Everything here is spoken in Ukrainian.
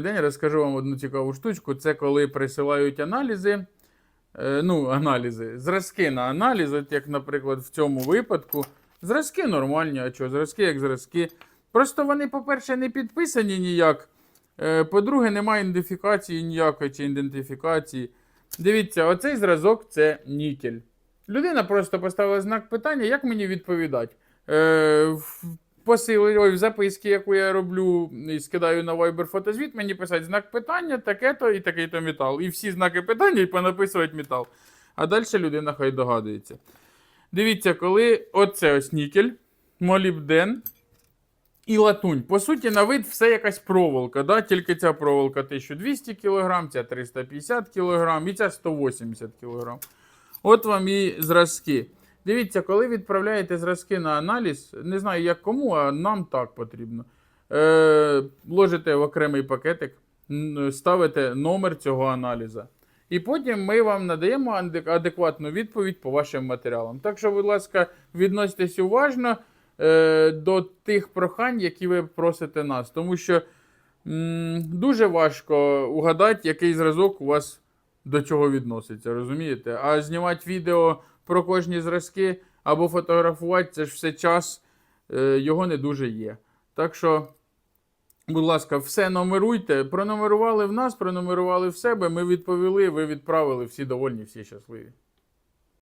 день розкажу вам одну цікаву штучку. Це коли присилають аналізи. е, Ну, аналізи, зразки на аналіз, от як, наприклад, в цьому випадку. Зразки нормальні, а що, зразки як зразки. Просто вони, по-перше, не підписані ніяк. Е, По-друге, немає ідентифікації ніякої чи ідентифікації. Дивіться, оцей зразок це нікель. Людина просто поставила знак питання, як мені відповідати. Посили, ой, в записки, яку я роблю і скидаю на Viber фотозвіт, мені писать знак питання, таке-то і такий-то метал. І всі знаки питання і понаписувати метал. А далі людина хай догадується.Дивіться, коли оце ось нікель, молібден і латунь. По суті, на вид все якась проволока. Да? Тільки ця проволока 1200 кг, ця 350 кг і ця 180 кг. От вам і зразки. Дивіться, коли відправляєте зразки на аналіз, не знаю як кому, а нам так потрібно. Е, ложите в окремий пакетик, ставите номер цього аналіза. І потім ми вам надаємо адекватну відповідь по вашим матеріалам. Так що, будь ласка, відноситесь уважно е, до тих прохань, які ви просите нас. Тому що м, дуже важко угадати, який зразок у вас до чого відноситься, розумієте? А знімати відео про кожні зразки або фотографувати це ж все час, е, його не дуже є. Так що, будь ласка, все номеруйте. Пронумерували в нас, пронумерували в себе. Ми відповіли, ви відправили, всі довольні, всі щасливі.